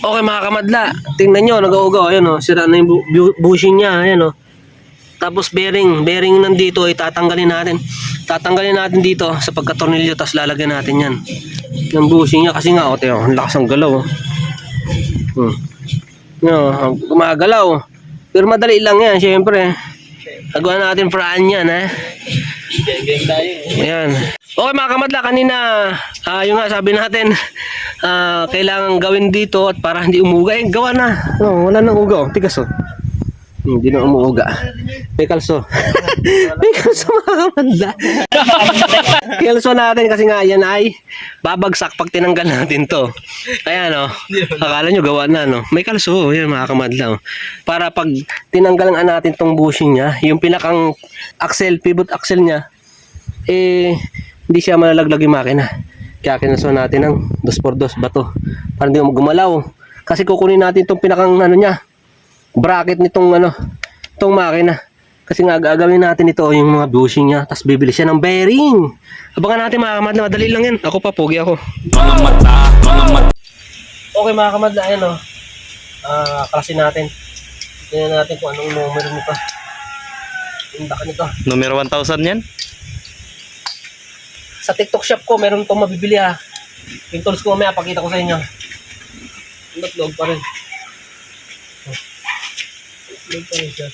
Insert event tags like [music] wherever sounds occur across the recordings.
Okay mga kamadla, tingnan nyo, nag-uugaw, ayan o, sira na yung bu- bu- bushing niya, ayan o. Tapos bearing, bearing nandito ay tatanggalin natin. Tatanggalin natin dito sa pagkatornilyo, tapos lalagyan natin yan. Yung bushing niya, kasi nga, o, tayo, ang lakas ng galaw. oh. Hmm. No, gumagalaw. Pero madali lang yan, syempre. Nagawa natin paraan yan, ha? Ayan. Okay mga kamadla, kanina, ah yung nga sabi natin, [laughs] ah kailangan gawin dito at para hindi umuga. Eh, gawa na. No, wala nang uga. oh. Tigas oh. Hindi na umuuga. May kalso. May [laughs] kalso mga kamadla. [laughs] kalso natin kasi nga yan ay babagsak pag tinanggal natin to. Ayan oh. Akala nyo gawa na no. May kalso. oh. Yan mga kamadla. oh. Para pag tinanggal nga natin tong bushing niya, yung pinakang axle, pivot axle niya, eh, hindi siya malalaglag yung makina. Kaya kinasuhan natin ng 2x2 bato para hindi gumalaw. Kasi kukunin natin itong pinakang ano niya, bracket nitong ano, itong makina. Kasi nga gagawin natin ito yung mga bushing niya, tapos bibili siya ng bearing. Abangan natin mga kamadla, madali lang yan. Ako pa, pogi ako. Mga mata, mga mata. Okay mga kamadla, ayan o. Ah, klase natin. Tingnan natin kung anong numero nito. Yung daka nito. Numero 1,000 yan? Sa TikTok shop ko, meron itong mabibili ha. Yung tools ko mamaya, pakita ko sa inyo. Log pa rin. Oh. Pa rin siya.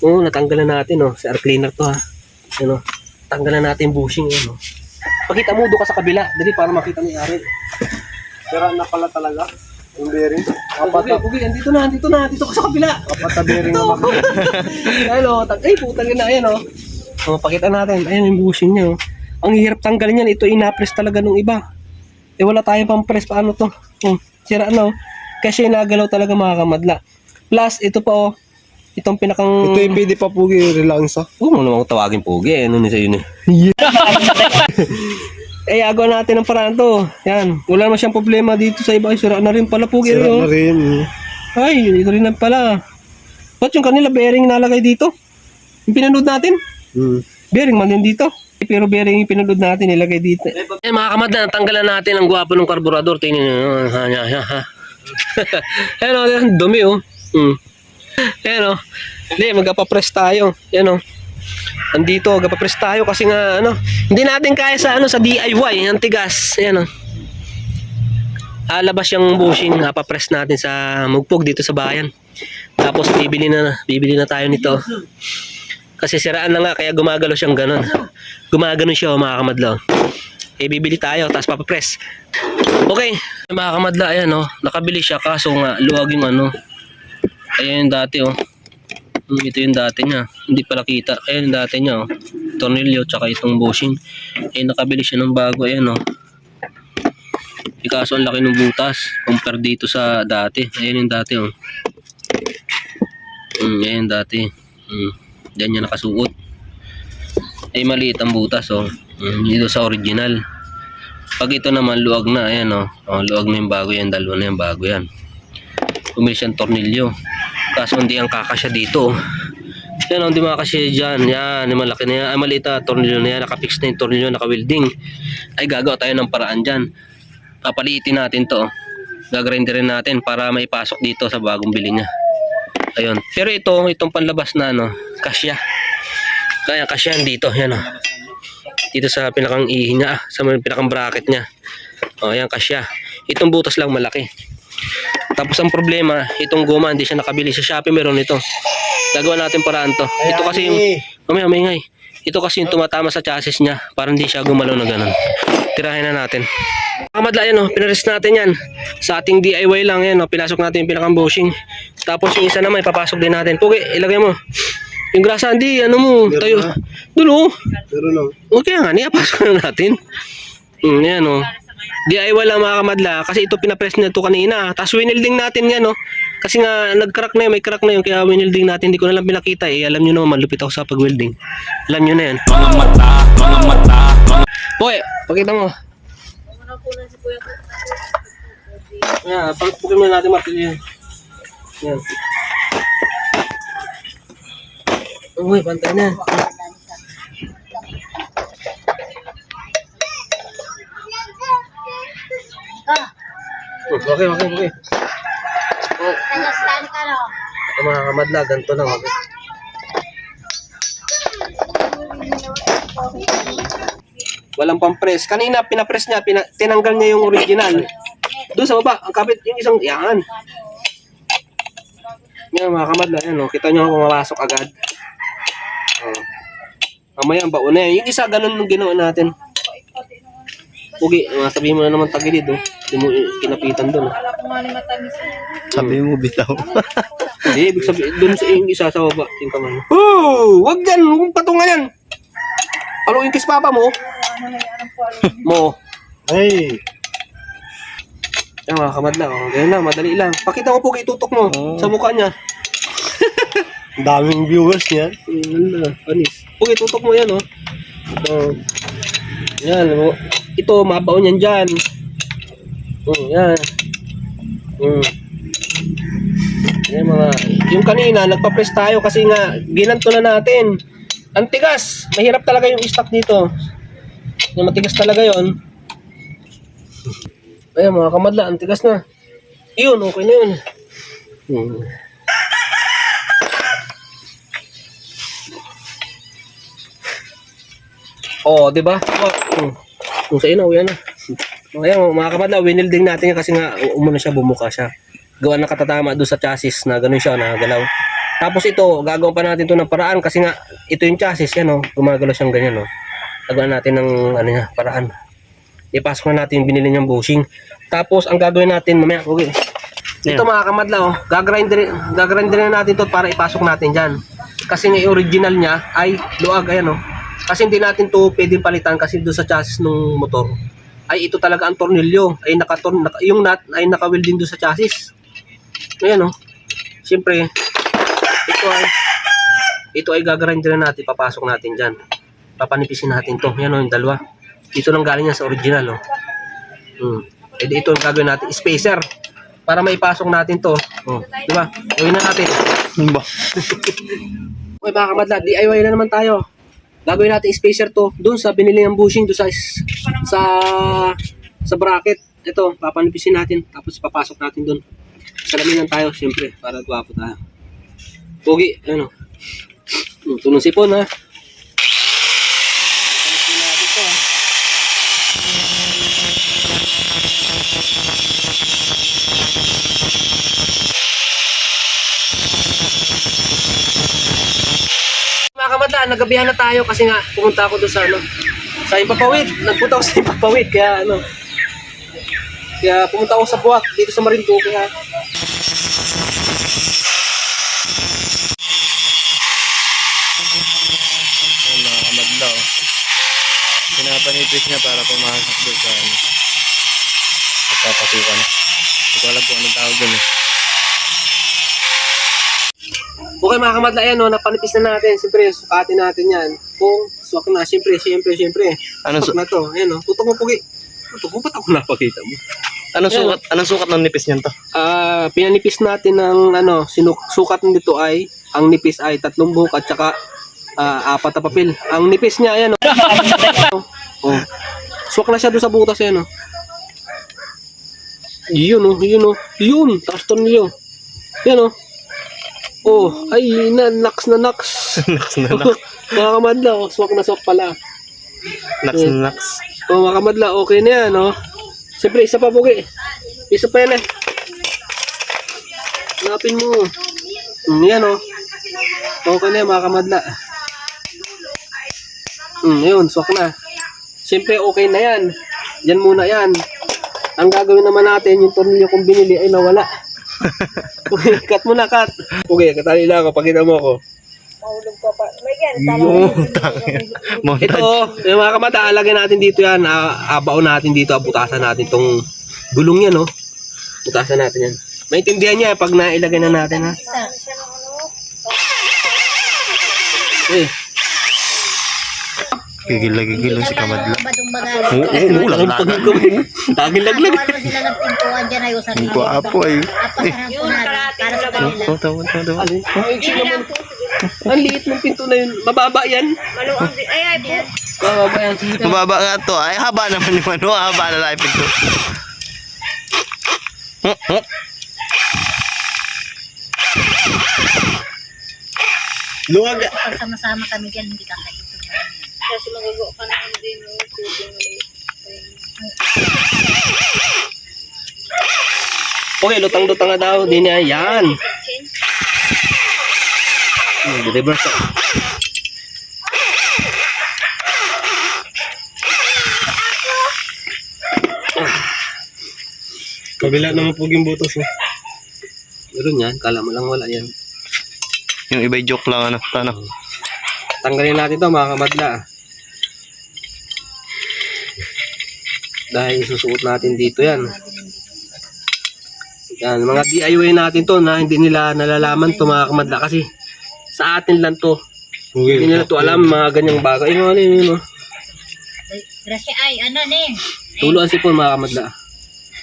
Oo, natanggalan natin oh. Si air cleaner to ha. Ano, tanggalan natin yung bushing yun oh. Pakita mo doon ka sa kabila. Dali para makita yung ari. Sira na pala talaga yung bearing. Oh, Pugi, pugi, andito na, andito na, andito ka sa kabila. Kapata bearing Ito. naman. Ayan o, tag ay putang na, ayan o. Oh, pakita natin, ayan yung bushing niya o. Ang hirap tanggalin yan, ito ina-press talaga nung iba. Eh wala tayong pang press, paano to? Oh, sira ano, kasi nagalaw talaga mga kamadla. Plus, ito pa o, itong pinakang... Ito yung pwede pa po relaxa. Oo, mo naman tawagin pogi, eh, ano ni sa yun [laughs] eh. eh, agaw natin ang paraan to. Yan, wala naman siyang problema dito sa iba. Ay, sira na rin pala pogi. Sira oh. na rin. eh. Ay, ito rin na pala. Ba't yung kanila bearing nalagay dito? Yung pinanood natin? Hmm. Bearing man din dito. Pero bearing yung pinanood natin nilagay dito. Eh mga kamadla, tanggalan natin ang gwapo ng karburador. Tingnan nyo. Ha. [laughs] Ayan o, ang dumi o. Hmm. Ayan o. Hindi, magpapress tayo. Ayan o. Andito, magpapress tayo kasi nga ano, hindi natin kaya sa ano sa DIY, ang tigas. Ayan o. Alabas yung bushing, papress natin sa mugpog dito sa bayan. Tapos bibili na bibili na tayo nito. Kasi siraan na nga kaya gumagalo siyang ganun. Gumagano siya oh, mga kamadla. Eh bibili tayo tapos papapress. Okay, mga kamadla ayan oh, nakabili siya kaso nga luwag yung ano. Ayan yung dati oh. Hmm, Ito yung dati niya. Hindi pala kita. Ayan yung dati niya oh. Tornilyo tsaka itong bushing. Eh nakabili siya ng bago ayan oh. Eh, kaso ang laki ng butas compare dito sa dati. Ayan yung dati oh. Mm, ayan dati. Mm, diyan niya nakasuot. Ay maliit ang butas oh. Dito sa original. Pag ito naman luwag na, ayan oh. oh luwag na yung bago yan, dalawa na yung bago yan. Bumili siyang tornilyo. Kaso hindi ang kakasya dito. oh. Yan oh, hindi makakasya dyan. Yan, yung malaki na yan. Ay maliit na tornilyo na yan. Nakapix na yung tornilyo, naka-welding. Ay gagawa tayo ng paraan dyan. Papaliitin natin to. oh. Gagrinderin natin para may pasok dito sa bagong bili niya. Ayun. Pero ito, itong panlabas na ano, kasya. Kaya kasya dito, yan oh. Dito sa pinakang ihi niya, ah, sa pinakang bracket niya. Oh, yan kasya. Itong butas lang malaki. Tapos ang problema, itong goma hindi siya nakabili sa Shopee meron ito. Gagawa natin paraan to. Ito kasi yung Mamaya, mamaya. Ito kasi yung tumatama sa chassis niya para hindi siya gumalaw na ganun. Tirahin na natin. Kamadla yan, oh. pinarest natin yan. Sa ating DIY lang yan, oh. pinasok natin yung pinakang bushing. Tapos yung isa naman, ipapasok din natin. Pugi, ilagay mo. Yung grasa, hindi, ano mo, Meron tayo. na. Dulo. Pero no. Okay nga, niyapasok [laughs] na natin. Hmm, yan oh. DIY lang mga kamadla kasi ito pinapress na ito kanina. Tapos winilding natin yan oh. Kasi nga nag-crack na yun, may crack na yun kaya winilding natin. Hindi ko na lang pinakita eh. Alam nyo naman, malupit ako sa pag-welding. Alam nyo na yan. Mga mata, mga mata, Boy, pakita mo. Yan, pagpukin mo natin martilyo. Yan. Uy, pantay na. Okay, okay, okay. Oh, Tagastan ka, no? mga kamadla, ganito lang. Okay. Walang pang-press. Kanina, pinapress niya, pina, tinanggal niya yung original. Doon sa baba, ang kapit, yung isang, yan. Yan mga kamadla, yan o. Kita nyo pumapasok agad. Oh. Mamaya, ang baon na yan. Yung isa, ganun yung ginawa natin. Pugi, uh, sabihin mo na naman tagilid, oh. Hindi mo kinapitan doon. Oh. Sabi mo bitaw. [laughs] Hindi, ibig sabihin, doon sa yung isa sa baba, yung kamay. Oh! Wag dyan! Huwag patungan yan! Yung kiss papa mo? Mo. Ay! Yan mga kamadla, oh. Ganyan lang, madali lang. Pakita mo po, itutok mo sa mukha niya. Ang daming viewers niya. Ano na, panis. Pugi, tutok mo yan, oh. Oh. Yan, oh. Ito, mabaon yan dyan. Oh, yan. Mm. Yan mga, yung kanina, nagpa-press tayo kasi nga, ginanto na natin. Ang tigas. Mahirap talaga yung stock dito. Yung matigas talaga yon. Ayan mga kamadla, ang tigas na. Yun, okay na yun. Hmm. Oo, di ba? Oh. Kung sa inaw, yan na. Oh, Ayan, mga kamadla, winilding natin yan kasi nga umuna siya, bumuka siya. Gawa na katatama doon sa chassis na ganun siya, nagalaw. Tapos ito, gagawin pa natin to ng paraan kasi nga ito yung chassis, yan oh, gumagalaw siyang ganyan oh. Gagawin natin ng ano niya, paraan. Ipasok na natin yung binili niyang bushing. Tapos ang gagawin natin mamaya, okay. Ito mga kamadla oh, gagrinder, gagrinder na natin to para ipasok natin diyan. Kasi yung original niya ay luag ayan oh. Kasi hindi natin to pwedeng palitan kasi doon sa chassis ng motor ay ito talaga ang tornilyo ay nakaton naka, yung nut ay naka-welding doon sa chassis. Ayan oh. Siyempre ito ay ito ay gagrinder na natin papasok natin diyan. Papanipisin natin to. Yan oh, yung dalawa. Dito nang galing yan sa original oh. Hmm. Eh di ito ang gagawin natin spacer para maipasok natin to. Oh, di ba? Gawin na natin. Ba? [laughs] Okay, mga kamadla, DIY na naman tayo. Gagawin natin spacer to doon sa binili ng bushing doon sa sa sa bracket. Ito, papanipisin natin tapos papasok natin doon. Salamin lang tayo, siyempre, para gwapo tayo. Pogi, ano. Hmm, tunong sipon ha. Kamadla, nagabihan na tayo kasi nga pumunta ako doon sa ano, sa Impapawid. Nagpunta ako sa Impapawid kaya ano. Kaya pumunta ako sa Buwak dito sa Marinduque mga kamadla oh. Pinapanipis niya para pumasok doon sa ano. Pagpapasukan. Hindi ko alam kung anong tawag doon eh. Okay mga kamadla, ayan o, napanipis na natin. Siyempre, sukatin natin yan. Kung swak na, siyempre, siyempre, siyempre. Anong, su Swak na to. Ayan o, tutok mo pugi. Tutok mo, ba't ako napakita mo? anong sukat, anong sukat ng nipis niyan to? Ah, pinanipis natin ng ano, sinuk sukat nito ay ang nipis ay tatlong buhok at saka ah, apat na papel. Ang nipis niya ayan [laughs] oh. oh. Suwak na siya doon sa butas ayan oh. Yun oh, yun oh. Yun, taas to niyo. Yan oh. Oh, ay na naks na naks. [laughs] naks na naks. [laughs] mga kamadla, oh, swak na swak pala. Naks na naks. Oh, mga kamadla, okay na yan, oh. Siyempre, isa pa bugi. Isa pa yan eh. Hanapin mo. Mm, yan, oh. Okay na yan, mga kamadla. Mm, yun, swak na. Siyempre, okay na yan. Yan muna yan. Ang gagawin naman natin, yung tornilyo kong binili ay nawala. [laughs] okay, cut mo na, cut. Okay, katali lang ako. Pakita mo ako. Yung tangin. Montage. Ito, yung mga kamata, alagay natin dito yan. Ah, abaon natin dito, abutasan natin tong gulong yan, no? Butasan natin yan. Maintindihan niya pag nailagay na natin, ha? Eh, Gigil na gigil lang si Kamadla. Bagal. Oo, oo, oo, lang lang. tagin laglag. Ano sila ng pintuan dyan ay usan Ang guwapo ay. Para sa kanila. Ay, sige naman. Ang liit ng pinto na yun. Mababa yan. Ay, ay, po. Mababa yan. Mababa nga to. Ay, haba naman yung ano. Haba na lang yung pinto. Huh? Huh? Luwag. Pag sama-sama kami dyan, hindi kakaipin. Kasi magagawa ka din yung tubig maliit. Okay, lutang-lutang na daw. Di na yan. Hmm, reverse ako. Kabila naman po yung butos. Eh. Meron yan. Kala mo lang wala yan. Yung iba'y joke lang ano. Ano? Tanggalin natin to mga kamadla. Dahil isusuot natin dito yan. Yan, mga DIY natin to na hindi nila nalalaman to mga kamadla kasi sa atin lang to. Okay. Hindi nila to alam mga ganyang bagay. Yung ano yun, no? Grasya ay, ano ne? Tuluan si po mga kamadla.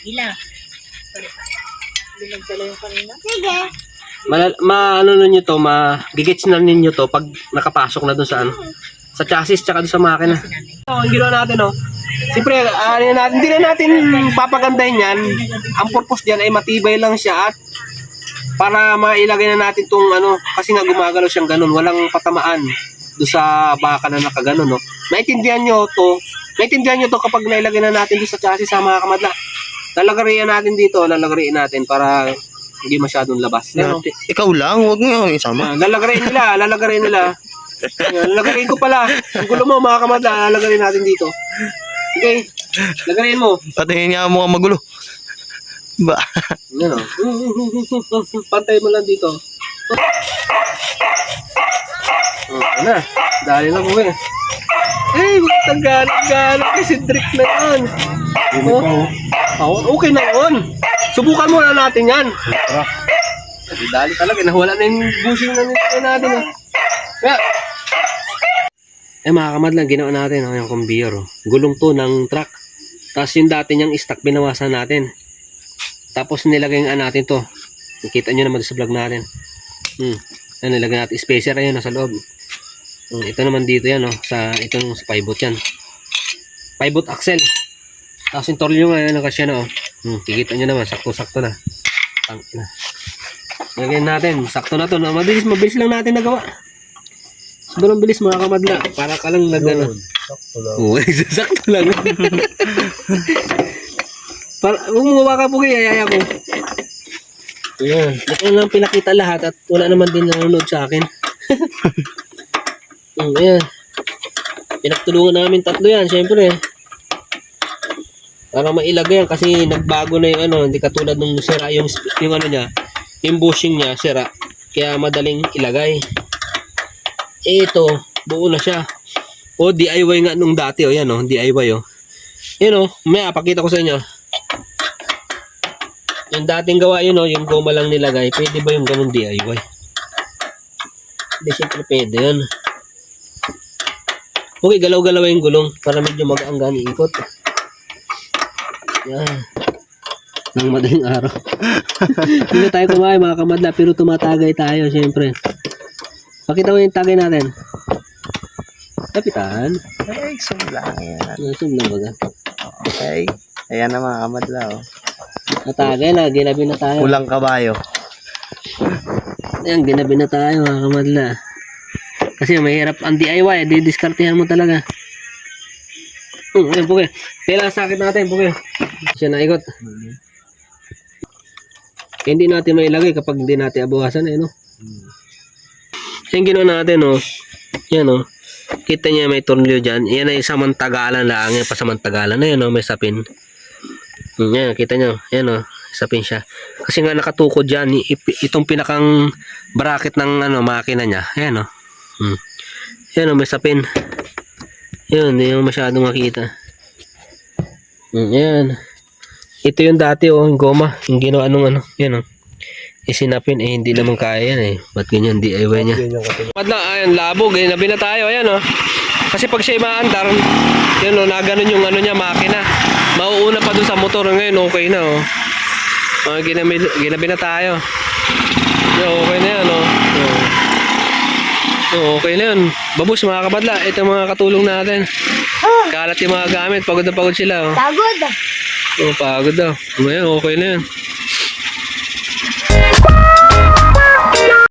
Ila. Binagdala yung kanina. Sige. Ma, ma ano nun nyo to, ma gigits na ninyo to pag nakapasok na dun sa ano sa chassis tsaka sa makina. Oh, ang ginawa natin oh. Siyempre, ano yun natin, hindi na natin papagandahin yan. Ang purpose diyan ay matibay lang siya at para mailagay na natin tong ano, kasi nga gumagalaw siyang ganun, walang patamaan do sa baka na nakaganon, no. Maintindihan nyo to, maintindihan nyo to kapag nailagay na natin doon sa chassis sa mga kamadla. Lalagarian natin dito, lalagarian natin para hindi masyadong labas. Ano? Ikaw lang, huwag mo yung isama. Ah, lalagarin nila, lalagarin nila. Ayan, Lalagarin ko pala. Ang gulo mo, mga kamadla, lalagarin natin dito. Okay, lagarin mo. Patingin nga mo ka magulo. Ba? Yan o. Pantay mo lang dito. Oh, ano? Dali lang po eh. Eh, galang-galang kasi trick na yan. Oh, oh, okay na yun. Subukan muna natin yan. Dali talaga, nawala na yung bushing na nito natin. Oh. Kaya, eh mga kamadlang, ginawa natin oh, yung conveyor. Oh. Gulong to ng truck. Tapos yung dati niyang stock, binawasan natin. Tapos nilagay nga natin to. Nakita nyo naman sa vlog natin. Hmm. Yan, nilagay natin. Spacer ayun, nasa loob. Hmm, ito naman dito yan, oh, sa, itong sa pivot yan. Pivot axle. Tapos yung tornilyo nga, yan, kasi na, oh. Hmm, kikita nyo naman, sakto-sakto na. Tang, na. Lagyan natin, sakto na to. No? Mabilis, mabilis lang natin nagawa. Sobrang bilis mga kamadla. Para ka lang nag, ano. Oo, sakto lang. [laughs] Para, umuwa ka po kaya, yaya ko. Ayan. Ito lang pinakita lahat at wala naman din nanonood sa akin. [laughs] mm, ayan. Pinagtulungan namin tatlo yan, syempre. Para mailagay yan kasi nagbago na yung ano, hindi katulad nung sira yung, yung ano niya, yung bushing niya, sira. Kaya madaling ilagay. Eh, ito, buo na siya. O, DIY nga nung dati, o yan o, DIY o. Yan o, may pakita ko sa inyo. Yung dating gawa yun, oh, yung goma lang nilagay, pwede ba yung ganun DIY? Hindi, siyempre pwede yun. Okay, galaw-galaw yung gulong para medyo magaanggan ikot. Yan. Nang madaling araw. [laughs] Hindi tayo kumain mga kamadla, pero tumatagay tayo, siyempre. Pakita mo yung tagay natin. Kapitan. Ay, sum lang yan. Nasub na baga. Okay. Ayan na mga kamadla, oh. Natagay na, ginabi na tayo. Kulang kabayo. Ayan, ginabi na tayo mga kamadla. Kasi mahirap ang DIY, didiskartehan mo talaga. Hmm, ayun, puke. Kailangan sakit natin, puke. Siya na ikot. Kaya hindi natin mailagay kapag hindi natin abuhasan eh, no? Yung ginawa natin, no? Yan, no? Kita niya may tornilyo dyan. Yan ay samantagalan lang. Yan, pasamantagalan. Ayan, no? May sapin. Hmm, Yan, kita nyo. Yan, no? Sapin siya. Kasi nga nakatukod dyan. Itong pinakang bracket ng ano, makina niya. Ayan, no? Hmm. Yan, no? May sapin. Yun, hindi yung masyadong makita. Hmm, yan. Ito yung dati, oh, yung goma. Yung ginawa nung ano. Yan, oh. Isinapin, eh, hindi naman kaya yan, eh. Ba't ganyan DIY niya? Pad na, ayan, labog, eh, nabi na tayo, ayan, oh. Kasi pag siya imaandar, yan, oh, naganon yung ano niya, makina. Mauuna pa dun sa motor, ngayon, okay na, oh. Uh, ginabi, ginabi na tayo. Yan, okay na yan, oh. Oh. Oh, okay na yun. Babus, mga kabadla, ito mga katulong natin. Kalat yung mga gamit, pagod na pagod sila, oh. Pagod. Oh, pagod daw. Ngayon, okay na yun.